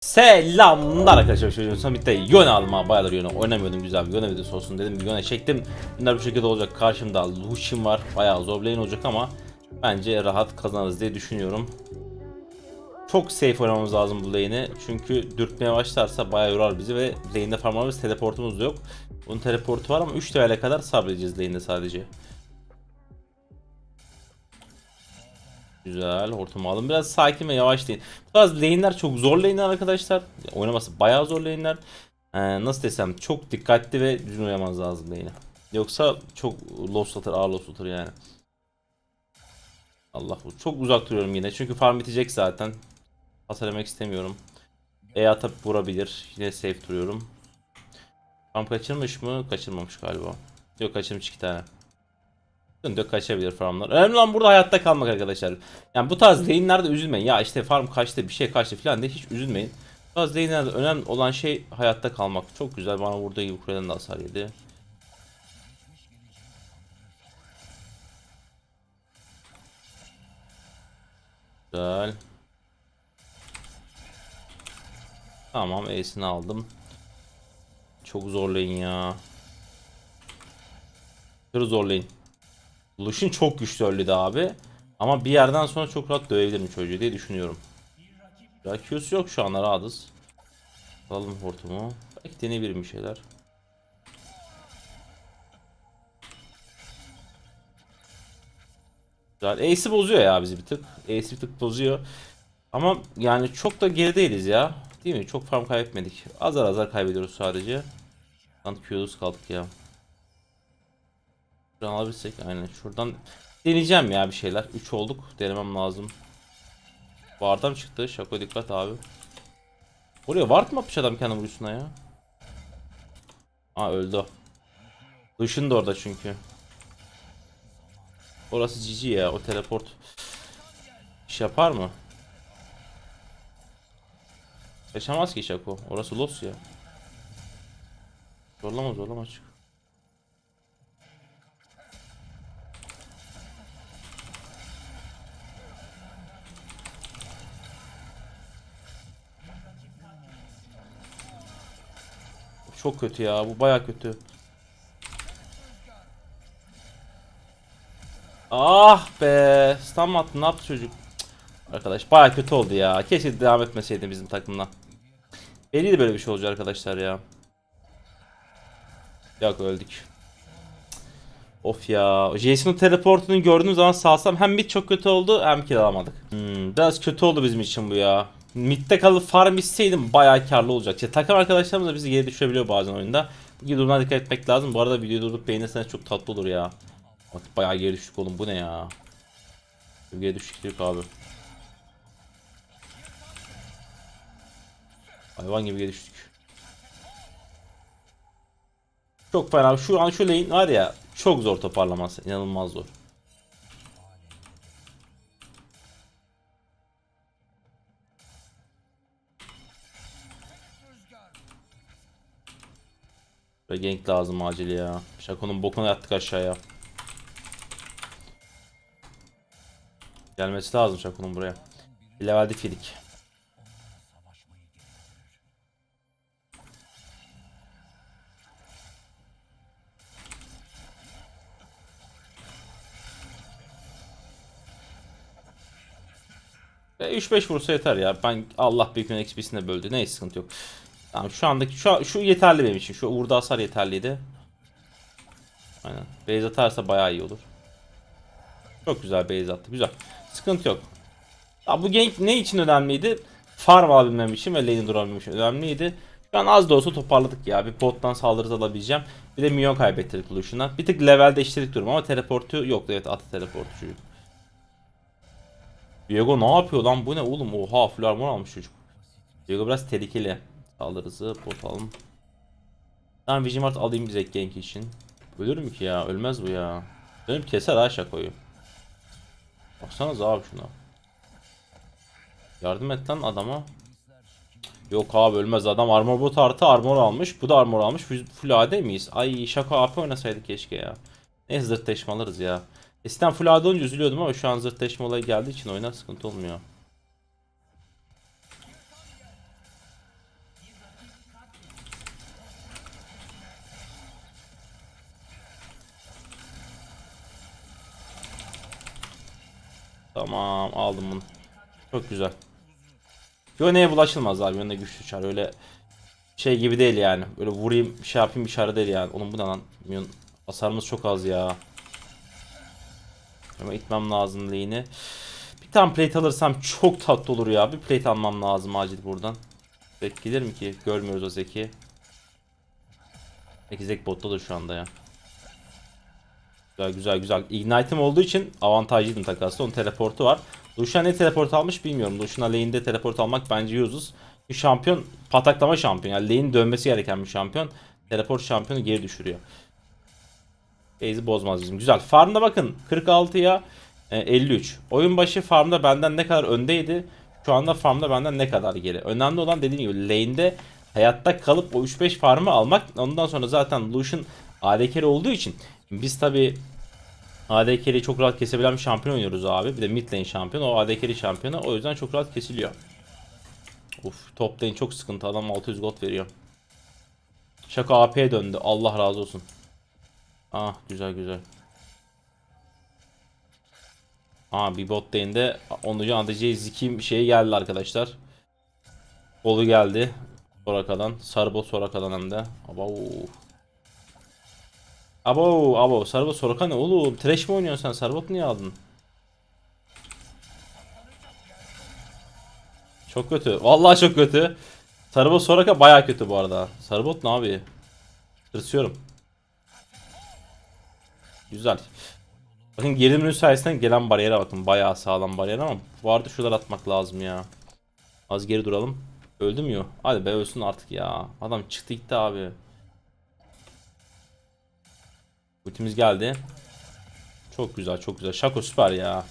Selamlar arkadaşlar. Çocuğum Samit'te Yone aldım abi bayağıdır Yone oynamıyordum. Güzel bir Yone videosu olsun dedim. Yone çektim. Bunlar bu şekilde olacak. Karşımda Lucian var. Bayağı zor lane olacak ama Bence rahat kazanırız diye düşünüyorum. Çok safe oynamamız lazım bu lane'i. Çünkü dürtmeye başlarsa bayağı yorar bizi ve lane'de farmlarımız teleportumuz da yok. Bunun teleportu var ama 3 level'e kadar sabredeceğiz lane'de sadece Güzel hortumu aldım. Biraz sakin ve yavaş deyin. Bu tarz lane'ler çok zor lane'ler arkadaşlar. Oynaması bayağı zor lane'ler. Ee, nasıl desem çok dikkatli ve düzgün oynamanız lazım lane'i. Yoksa çok loss atır, ağır loss atır yani. Allah bu. Çok uzak duruyorum yine. Çünkü farm bitecek zaten. Hasar istemiyorum. E atıp vurabilir. Yine safe duruyorum. Farm kaçırmış mı? Kaçırmamış galiba. Yok kaçırmış iki tane. Yok kaçabilir farmlar. Önemli olan burada hayatta kalmak arkadaşlar. Yani bu tarz lane'lerde üzülmeyin. Ya işte farm kaçtı bir şey kaçtı falan diye hiç üzülmeyin. Bu tarz lane'lerde önemli olan şey hayatta kalmak. Çok güzel bana vurduğu gibi kuleden de hasar yedi. Güzel. Tamam Ace'ini aldım. Çok zorlayın ya. Çok zorlayın. Lucian çok güçlü öldü abi. Ama bir yerden sonra çok rahat dövebilirim çocuğu diye düşünüyorum. Q'su yok şu an rahatız. Alalım hortumu. Belki deneyebilirim bir şeyler. Güzel. Ace'i bozuyor ya bizi bir tık. Ace bir tık bozuyor. Ama yani çok da gerideyiz ya. Değil mi? Çok farm kaybetmedik. Azar azar kaybediyoruz sadece. Lan Q'suz kaldık ya. Şuradan alabilsek aynen şuradan deneyeceğim ya bir şeyler. 3 olduk denemem lazım. Varda çıktı? Şako dikkat abi. Oraya ward mı atmış adam kendi vuruşuna ya? Aa öldü. Lucian da orada çünkü. Orası GG ya o teleport. İş yapar mı? Yaşamaz ki Şako. Orası loss ya. Zorlama zorlama çık. Çok kötü ya. Bu baya kötü. Ah be. Stun mı attı? Ne yaptı çocuk? Arkadaş baya kötü oldu ya. Keşke devam etmeseydi bizim takımdan. Belliydi böyle bir şey olacak arkadaşlar ya. Yok öldük. Of ya. Jason'ın teleportunu gördüğüm zaman salsam hem mid çok kötü oldu hem kill alamadık. Hmm, biraz kötü oldu bizim için bu ya. Mid'de kalıp farm isteydim bayağı karlı olacak. İşte takım arkadaşlarımız da bizi geri düşürebiliyor bazen oyunda. Bu gibi durumlara dikkat etmek lazım. Bu arada videoyu durdurup beğenirseniz çok tatlı olur ya. Bak bayağı geri düştük oğlum bu ne ya. Geri düştük abi. Hayvan gibi geri düştük. Çok fena. Şu an şu lane var ya çok zor toparlaması. inanılmaz zor. Ve gank lazım acil ya. Şako'nun bokuna yattık aşağıya. Gelmesi lazım Şako'nun buraya. Bir levelde filik. Ve 3-5 vursa yeter ya. Ben Allah büyük XP'sine böldü. Neyse sıkıntı yok. Tamam şu andaki şu, şu yeterli benim için. Şu vurdu hasar yeterliydi. Aynen. Base atarsa bayağı iyi olur. Çok güzel base attı. Güzel. Sıkıntı yok. Ya bu gank ne için önemliydi? Farm alabilmem için ve lane'i durabilmem için önemliydi. Şu an az da olsa toparladık ya. Bir pottan saldırı alabileceğim. Bir de minyon kaybettirdik Lucian'a. Bir tık level değiştirdik durum ama teleportu yok. Evet atı teleportu çocuk. Diego ne yapıyor lan? Bu ne oğlum? Oha full armor almış çocuk. Diego biraz tehlikeli. Saldırısı pot alalım. Ben Vigimart alayım bize gank için. Ölür mü ki ya? Ölmez bu ya. Dönüp keser ha şakoyu. Baksanıza abi şuna. Yardım et lan adama. Yok abi ölmez adam armor bot artı armor almış. Bu da armor almış. Full AD miyiz? Ay şaka AP oynasaydık keşke ya. Neyse zırtleşme alırız ya. Eskiden full AD olunca üzülüyordum ama şu an zırtleşme olayı geldiği için oyuna sıkıntı olmuyor. Tamam aldım bunu. Çok güzel. Yone'ye bulaşılmaz abi. Yone güçlü çar. Öyle şey gibi değil yani. Böyle vurayım bir şey yapayım bir çare değil yani. Onun bu ne lan? Minyon hasarımız çok az ya. Ama itmem lazım lane'i. Bir tane plate alırsam çok tatlı olur ya. Bir plate almam lazım acil buradan. Zek mi ki? Görmüyoruz o Zek'i. Peki Zek bottadır şu anda ya. Güzel güzel güzel. Ignite'im olduğu için avantajlıydım takasla. Onun teleportu var. Lucian ne teleport almış bilmiyorum. Lucian'a lane'de teleport almak bence useless. Bir şampiyon pataklama şampiyon. Yani lane'in dönmesi gereken bir şampiyon. Teleport şampiyonu geri düşürüyor. Base'i bozmaz bizim. Güzel. Farmda bakın 46'ya e, 53. Oyun başı farmda benden ne kadar öndeydi. Şu anda farmda benden ne kadar geri. Önemli olan dediğim gibi lane'de hayatta kalıp o 3-5 farmı almak. Ondan sonra zaten Lucian AD carry olduğu için biz tabi AD carry'i çok rahat kesebilen bir şampiyon oynuyoruz abi. Bir de mid lane şampiyonu. O AD carry şampiyonu. O yüzden çok rahat kesiliyor. Uf top lane çok sıkıntı. Adam 600 gold veriyor. Şaka AP'ye döndü. Allah razı olsun. Ah güzel güzel. Aa bir bot lane'de 10. ADC Zikim şeyi geldi arkadaşlar. Kolu geldi. Soraka'dan. Sarı bot Soraka'dan hem de. Abo. Abo abo. Sarı bot Soraka ne oğlum? Trash mi oynuyorsun sen? Sarı bot niye aldın? Çok kötü. Vallahi çok kötü. Sarı bot Soraka baya kötü bu arada. Sarı bot ne abi? Tırsıyorum. Güzel. Bakın geri menü sayesinde gelen bariyere bakın. Bayağı sağlam bariyer ama arada şuralar atmak lazım ya. Az geri duralım. Öldü mü yo? Hadi be ölsün artık ya. Adam çıktı gitti abi. Ultimiz geldi. Çok güzel çok güzel. Şako süper ya.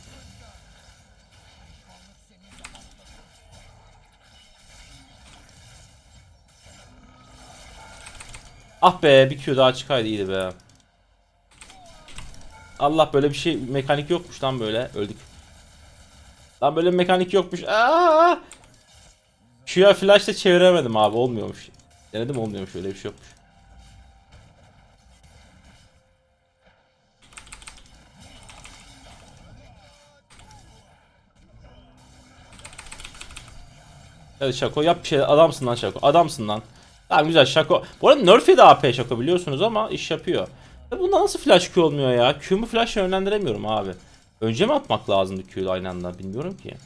Ah be bir Q daha çıkaydı iyiydi be. Allah böyle bir şey mekanik yokmuş lan böyle öldük. Lan böyle mekanik yokmuş. Aa! Q'ya flash'la çeviremedim abi olmuyormuş. Denedim olmuyormuş öyle bir şey yokmuş. Hadi Şako yap bir şey adamsın lan Şako adamsın lan. Tamam güzel Şako. Bu arada Nerf'e de AP Şako biliyorsunuz ama iş yapıyor. Ya bunda nasıl flash Q olmuyor ya? Q'mu flash yönlendiremiyorum abi. Önce mi atmak lazımdı Q'yu aynı anda bilmiyorum ki.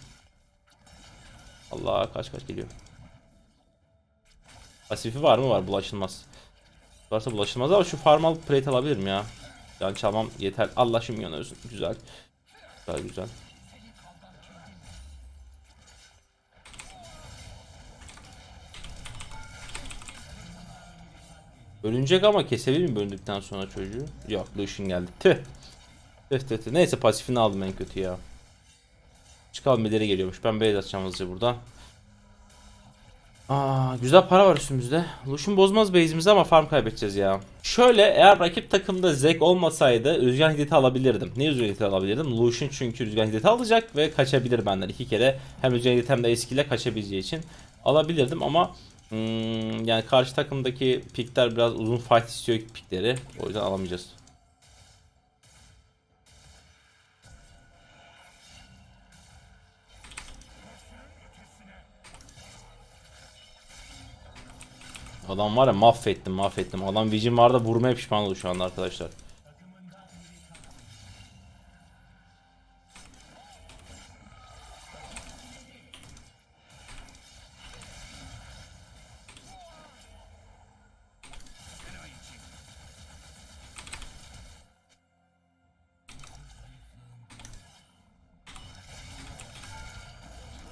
Allah kaç kaç geliyor. Pasifi var mı? Var bulaşılmaz. Varsa bulaşılmaz ama şu farm plate alabilirim ya. Yani çalmam yeter. Allah milyon ölsün. Güzel. Güzel güzel. Bölünecek ama kesebilir mi bölündükten sonra çocuğu? Yok Lucian geldi. Tüh. Tüh tüh tüh. Neyse pasifini aldım en kötü ya. Çıkalım ileri geliyormuş. Ben base atacağım hızlıca burada. Aa, güzel para var üstümüzde. Lucian bozmaz base'imizi ama farm kaybedeceğiz ya. Şöyle eğer rakip takımda Zek olmasaydı rüzgar hiddeti alabilirdim. Niye rüzgar hiddeti alabilirdim? Lucian çünkü rüzgar hiddeti alacak ve kaçabilir benden iki kere. Hem rüzgar hiddeti hem de eskiyle kaçabileceği için alabilirdim ama Hmm, yani karşı takımdaki pikler biraz uzun fight istiyor pikleri. O yüzden alamayacağız. Adam var ya mahvettim mahvettim. Adam Vision vardı vurmaya pişman oldu şu anda arkadaşlar.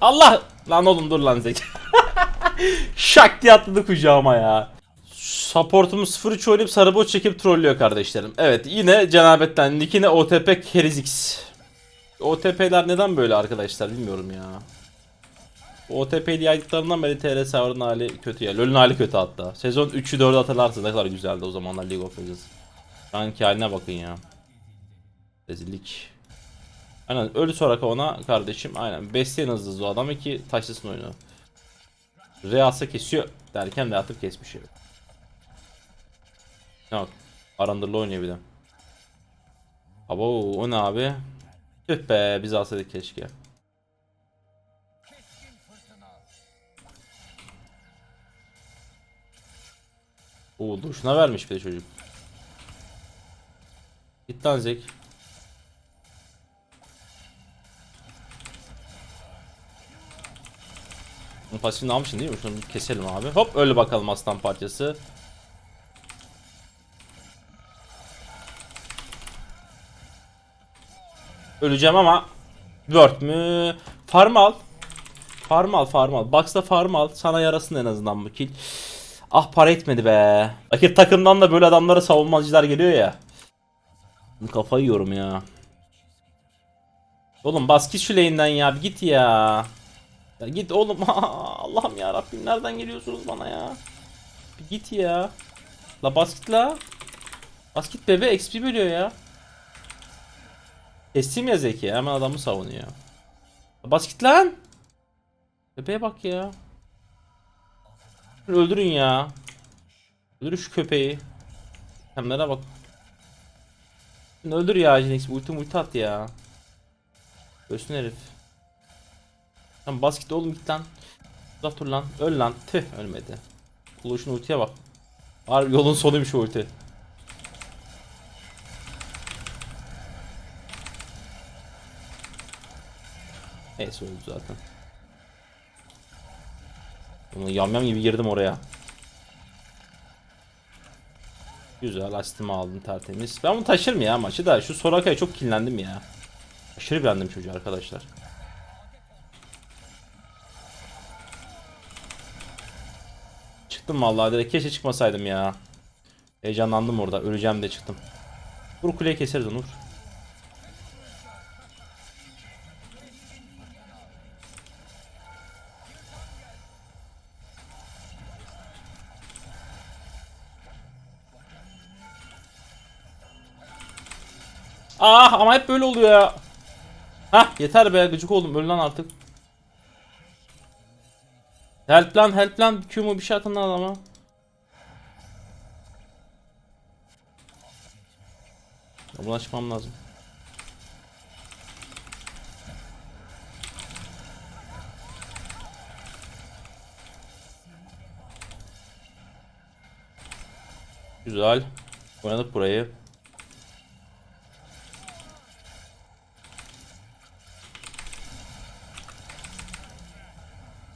Allah! Lan oğlum dur lan Zeki. Şak diye atladı kucağıma ya. Supportumuz 0-3 oynayıp sarı bot çekip trollüyor kardeşlerim. Evet yine cenabetten Nick'ine OTP Kerizix. OTP'ler neden böyle arkadaşlar bilmiyorum ya. OTP'li yaydıklarından beri TR server'ın hali kötü ya. LoL'ün hali kötü hatta. Sezon 3'ü 4'ü hatırlarsınız ne kadar güzeldi o zamanlar League of Legends. Şu anki haline bakın ya. Rezillik. Aynen ölü Soraka ona kardeşim aynen. Besleyen hızlı o adam ki taşlısın oyunu. Reas'a kesiyor derken de atıp kesmiş ya. Yok. Arandırlı oynuyor bir de. Abo o ne abi? Tüh be biz alsaydık keşke. Oo duruşuna vermiş bir de çocuk. Git lan Zek. Pasifini almışsın değil mi? Şunu keselim abi. Hop öyle bakalım aslan parçası. Öleceğim ama Word mü? Farm al. Farm al farm al. Box'ta farm al. Sana yarasın en azından bu kill. Ah para etmedi be. Rakip takımdan da böyle adamlara savunmacılar geliyor ya. Kafayı yiyorum ya. Oğlum bas git şu lane'den ya. Bir git ya. Ya git oğlum. Allah'ım ya Rabbim nereden geliyorsunuz bana ya? Bir git ya. La bas git la. Bas git bebe XP bölüyor ya. Kestim ya Zeki hemen adamı savunuyor. Bas git lan. Bebeğe bak ya. Öldürün ya. Öldürün şu köpeği. Hemlere bak. Öldür ya Jinex. Ulti multi at ya. Ölsün herif. Tamam bas git oğlum git lan. Uzak dur lan. Öl lan. Tüh ölmedi. Uluşun ultiye bak. Harbi yolun sonuymuş o ulti. Neyse öldü zaten. Bunu yamyam gibi girdim oraya. Güzel astimi aldım tertemiz. Ben bunu taşırım ya maçı da şu Soraka'ya çok kinlendim ya. Aşırı beğendim çocuğu arkadaşlar. Çıktım vallahi direkt keşke çıkmasaydım ya. Heyecanlandım orada. Öleceğim de çıktım. Vur kuleyi keseriz onu. Ah ama hep böyle oluyor ya. Hah yeter be gıcık oldum öl lan artık. Help lan help lan Q bir şey atın lan adama. Çıkmam lazım. Güzel. Oynadık burayı.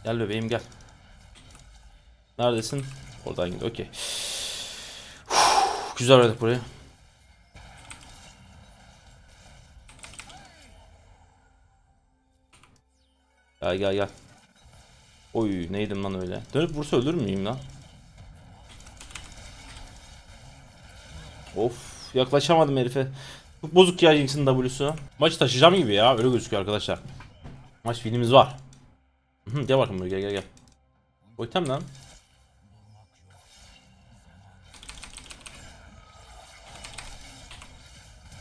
Gel bebeğim gel. Neredesin? Oradan git. Okey. Güzel oynadık burayı. Gel gel gel. Oy neydim lan öyle. Dönüp vursa ölür müyüm lan? Of yaklaşamadım herife. Çok bozuk ya Jinx'in W'su. Maçı taşıyacağım gibi ya öyle gözüküyor arkadaşlar. Maç filmimiz var. Hı, gel bakayım buraya gel gel gel. Oytem lan.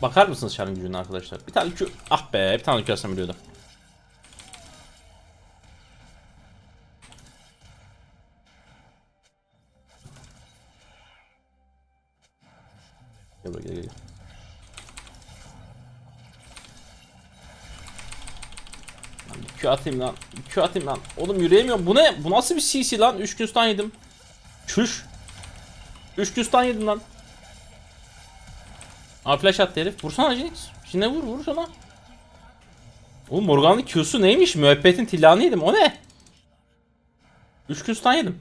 Bakar mısınız şarkı gücüne arkadaşlar? Bir tane kü... Ah be bir tane kü biliyordum. Gel buraya gel gel. Q atayım lan. Q atayım lan. Oğlum yürüyemiyorum. Bu ne? Bu nasıl bir CC lan? 3 gün stun yedim. Çüş. 3 gün stun yedim lan. Aa flash attı herif. Vursana Jinx. Şimdi vur vur sana. Oğlum Morgan'ın Q'su neymiş? Müebbetin tillanı yedim. O ne? 3 gün stun yedim.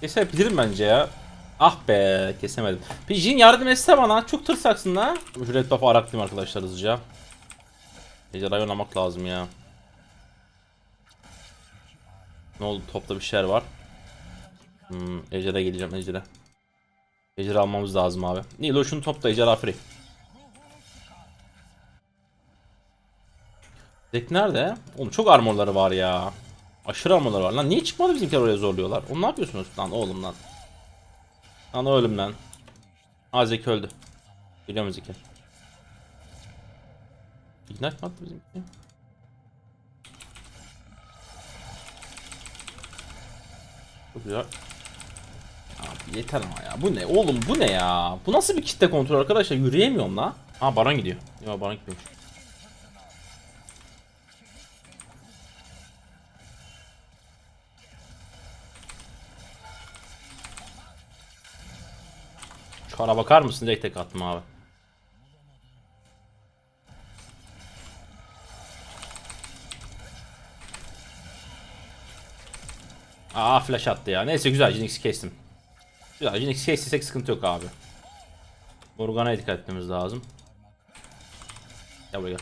Kesebilirim bence ya. Ah be kesemedim. Jin yardım etse bana. Çok tırsaksın la. Şu red buff'ı araklıyım arkadaşlar hızlıca. Ejderhayı oynamak lazım ya. Ne oldu topta bir şeyler var. Hmm, ejderha geleceğim ejderha. Ejderha almamız lazım abi. Nilo şunu topta ejderha free. Zek nerede? Oğlum çok armorları var ya. Aşırı armorları var. Lan niye çıkmadı bizimkiler oraya zorluyorlar? Oğlum ne yapıyorsunuz lan oğlum lan? Ana ölüm lan. Ha öldü. Biliyor musun Zeki? İgnite mi attı bizimki? Çok güzel. Abi yeter ama ya. Bu ne? Oğlum bu ne ya? Bu nasıl bir kitle kontrol arkadaşlar? Yürüyemiyorum la. Ha Baran gidiyor. Ya Baran gidiyormuş. Şu ara bakar mısın? Direkt tek attım abi. Aa flash attı ya. Neyse güzel Jinx'i kestim. Güzel Jinx'i kestiysek sıkıntı yok abi. Morgana'ya dikkat etmemiz lazım. Gel buraya gel.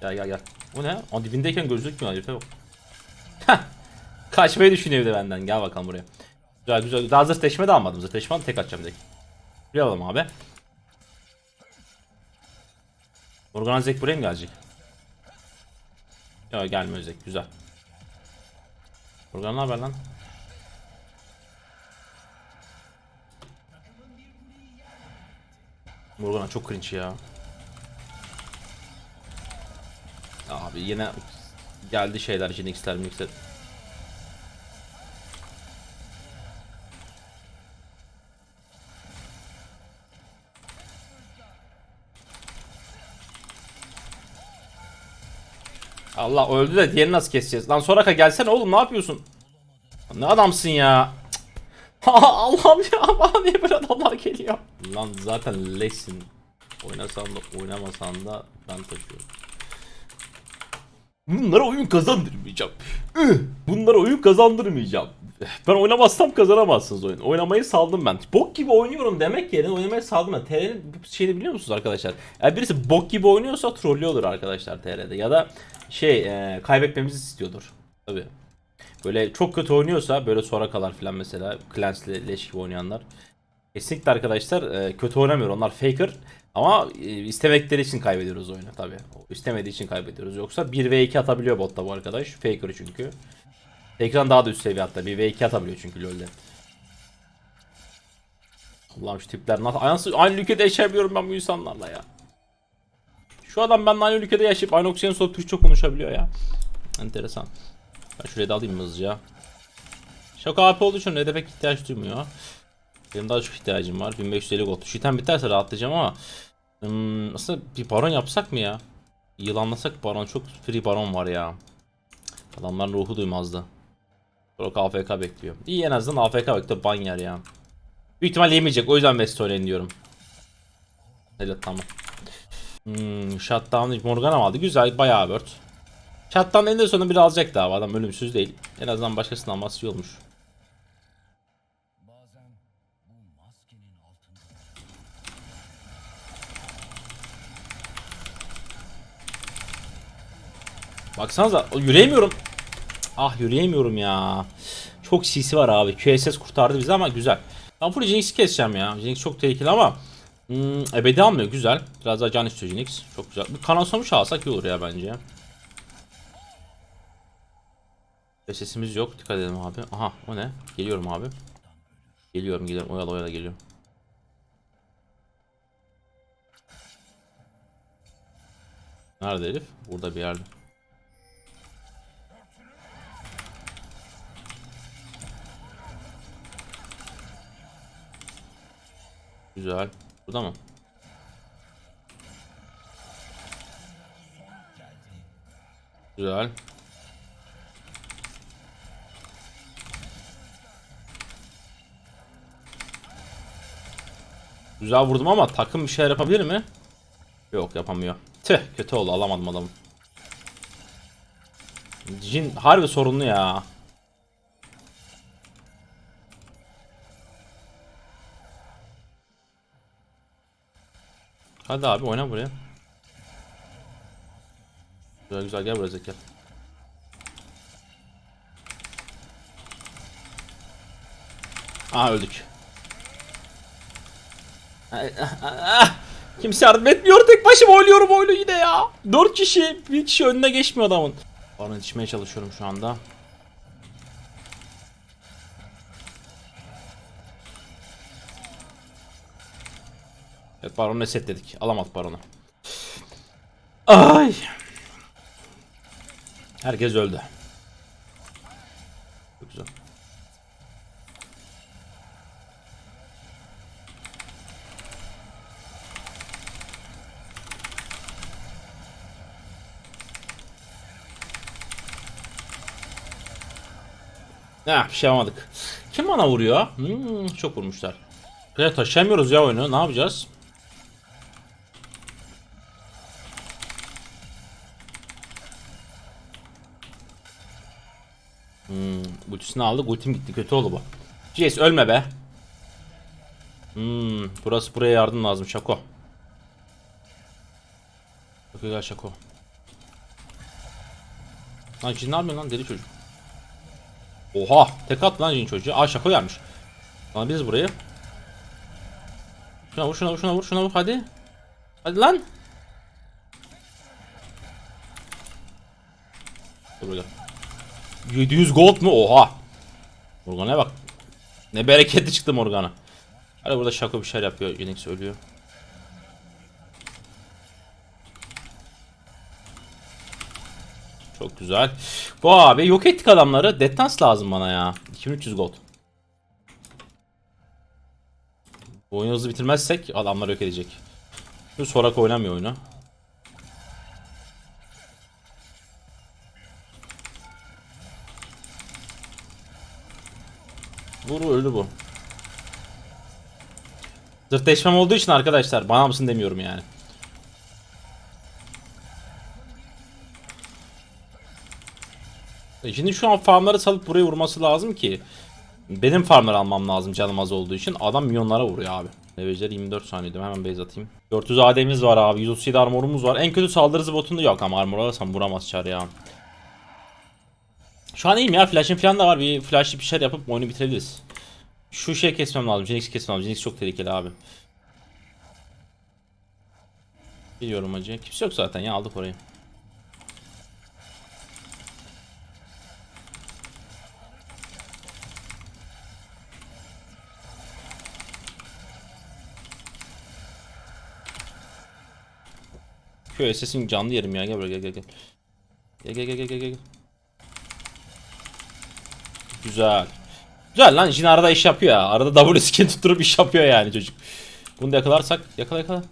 Gel gel gel. Bu ne? O dibindeyken gözükmüyor herife bak. Kaçmayı düşünüyor bir de benden. Gel bakalım buraya. Güzel güzel. Daha zırhleşme de almadım. Zırhleşme tek atacağım direkt. Buraya alalım abi. Morgana Zek buraya mı gelecek? Yok gelmiyor Zek. Güzel. Morgana ne haber lan? Morgana çok cringe ya. Abi yine geldi şeyler Jinx'ler Minx'ler. Allah öldü de diğerini nasıl keseceğiz? Lan Soraka gelsene oğlum ne yapıyorsun? Ne adamsın ya? Allah'ım ya bana niye böyle adamlar geliyor? Lan zaten leşsin. Oynasan da oynamasan da ben taşıyorum. Bunlara oyun kazandırmayacağım. Bunlara oyun kazandırmayacağım. Ben oynamazsam kazanamazsınız oyun. Oynamayı saldım ben. Bok gibi oynuyorum demek yerine oynamayı saldım ben. TR'nin şeyini biliyor musunuz arkadaşlar? Eğer birisi bok gibi oynuyorsa trollüyordur arkadaşlar TR'de. Ya da şey e, kaybetmemizi istiyordur. Tabii. Böyle çok kötü oynuyorsa böyle Soraka'lar falan mesela Clans'le leş gibi oynayanlar. Kesinlikle arkadaşlar e, kötü oynamıyor onlar faker ama e, istemekleri için kaybediyoruz oyunu tabi. İstemediği için kaybediyoruz yoksa 1 v 2 atabiliyor botta bu arkadaş faker çünkü. Faker'dan daha da üst seviye hatta 1 v 2 atabiliyor çünkü LoL'de. Allah'ım şu tipler nasıl aynı, aynı ülkede yaşayamıyorum ben bu insanlarla ya. Şu adam benimle aynı ülkede yaşayıp aynı oksijen solup Türkçe konuşabiliyor ya. Enteresan. Ben şuraya da alayım hızlıca. Şok AP olduğu için red'e pek ihtiyaç duymuyor. Benim daha çok ihtiyacım var. 1550 gold. Şu item biterse rahatlayacağım ama hmm, aslında bir baron yapsak mı ya? Yılanlasak baron çok free baron var ya. Adamların ruhu duymazdı. Brok AFK bekliyor. İyi en azından AFK bekliyor ban yer ya. Büyük ihtimal yemeyecek o yüzden West oynayın Evet tamam. Hmm, shutdown Morgana mı aldı? Güzel bayağı bird. Shutdown eninde sonunda biri alacak daha adam ölümsüz değil. En azından başkasının alması iyi olmuş. Baksanıza yürüyemiyorum. Ah yürüyemiyorum ya. Çok CC var abi. QSS kurtardı bizi ama güzel. Ben full Jinx'i keseceğim ya. Jinx çok tehlikeli ama hmm, ebedi almıyor güzel. Biraz daha can istiyor Jinx. Çok güzel. Bir sonuç alsak iyi olur ya bence. Sesimiz yok. Dikkat edelim abi. Aha o ne? Geliyorum abi. Geliyorum geliyorum. Oyala oyala geliyorum. Nerede herif? Burada bir yerde. Güzel. Burada mı? Güzel. Güzel vurdum ama takım bir şeyler yapabilir mi? Yok yapamıyor. Tüh kötü oldu alamadım adamı. Jin harbi sorunlu ya. Hadi abi oyna buraya. Güzel güzel gel buraya Zeker. Aa öldük. Kimse yardım etmiyor tek başıma oynuyorum oyunu yine ya. 4 kişi bir kişi önüne geçmiyor adamın. Baron içmeye çalışıyorum şu anda. Evet Baron'u resetledik. Alamadık Baron'u. Ay. Herkes öldü. Çok güzel. Ne bir şey yapamadık. Kim bana vuruyor? Hmm, çok vurmuşlar. Ya taşıyamıyoruz ya oyunu. Ne yapacağız? Ultisini aldık. Ultim gitti. Kötü oldu bu. Jace ölme be. Hmm, burası buraya yardım lazım Şako. Şako gel Şako. Lan ne yapıyorsun lan deli çocuk. Oha tek at lan Jin çocuğu. Aa Şako gelmiş. Lan biz burayı. Şuna vur şuna vur şuna vur şuna vur hadi. Hadi lan. Dur buraya. 700 gold mu? Oha. Morgan'a bak. Ne bereketli çıktı Morgana. Hadi burada Şako bir şeyler yapıyor. Unix ölüyor. Çok güzel. Bu abi yok ettik adamları. Detans lazım bana ya. 2300 gold. Bu oyunu hızlı bitirmezsek adamlar yok edecek. Şu Sorak oynamıyor oyunu. Vur öldü bu. Zırtleşmem olduğu için arkadaşlar bana mısın demiyorum yani. E Şimdi şu an farmları salıp buraya vurması lazım ki benim farmları almam lazım canım az olduğu için. Adam milyonlara vuruyor abi. Levecer 24 saniyede hemen base atayım. 400 AD'miz var abi. 137 armorumuz var. En kötü saldırı botunda yok ama armor alırsam vuramaz çar ya. Şu an iyiyim ya. Flash'im falan da var. Bir flash'lı bir şeyler yapıp oyunu bitirebiliriz. Şu şey kesmem lazım. Jinx kesmem lazım. Jinx çok tehlikeli abi. Biliyorum acı. Kimse yok zaten ya aldık orayı. Köy sesin canlı yerim ya. Gel buraya gel gel. Gel gel gel gel gel gel. Güzel. Güzel lan Jin arada iş yapıyor ya. Arada W skin tutturup iş yapıyor yani çocuk. Bunu da yakalarsak yakala yakala.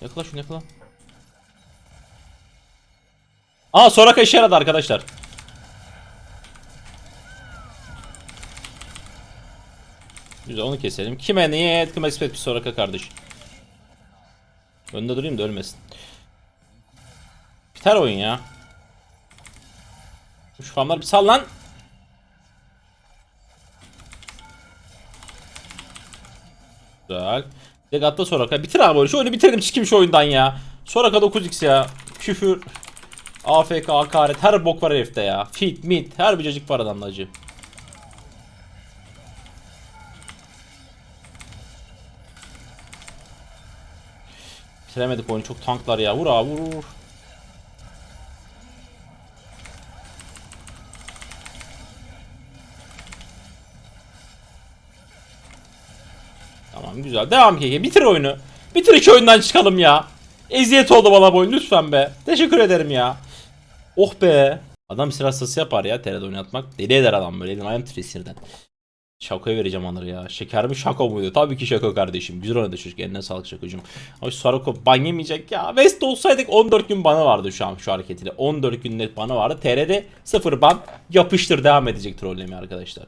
Yakala şunu yakala. Aa Soraka işe yaradı arkadaşlar. Güzel onu keselim. Kime niyet kime expect bir Soraka kardeş. Önde durayım da ölmesin. Biter oyun ya. Şu farmlar bir sal lan. Güzel. Legatta Soraka. Bitir abi oyunu. Şu oyunu bitirelim çıkayım şu oyundan ya. Soraka 9x ya. Küfür. AFK, hakaret. Her bok var herifte ya. Fit, mit. Her bir cacık var adamda acı. Bitiremedik oyunu. Çok tanklar ya. Vur abi vur vur. Tamam güzel. Devam ki. Bitir oyunu. Bitir iki oyundan çıkalım ya. Eziyet oldu bana bu oyun lütfen be. Teşekkür ederim ya. Oh be. Adam sırası yapar ya TR'de oynatmak. Deli eder adam böyle. Elin ayağım titriyor sinirden. Şakoya vereceğim onları ya. Şeker mi şako muydu? Tabii ki şako kardeşim. Güzel oynadı çocuk. Eline sağlık şakocum. Ama şu Saroko ban yemeyecek ya. West olsaydık 14 gün bana vardı şu an şu hareketiyle. 14 gün net bana vardı. TR'de 0 ban yapıştır devam edecek trollemeye arkadaşlar.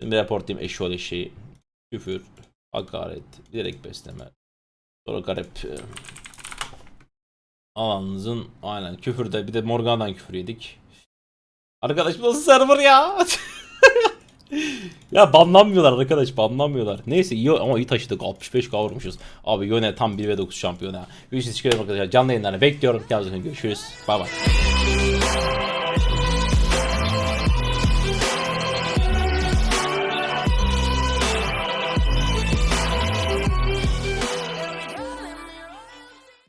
Şimdi reportlayayım eşyol eşeği. Küfür, hakaret, direkt besleme. Sonra garip. e, Alanınızın aynen küfürde bir de Morgan'dan küfür yedik. Arkadaş bu nasıl server ya? ya banlanmıyorlar arkadaş banlanmıyorlar. Neyse iyi ama iyi taşıdık 65 kavurmuşuz. Abi Yone tam 1 ve 9 şampiyon ya. Görüşürüz teşekkür ederim arkadaşlar. Canlı yayınlarına bekliyorum. Kendinize. Görüşürüz. Bay bay.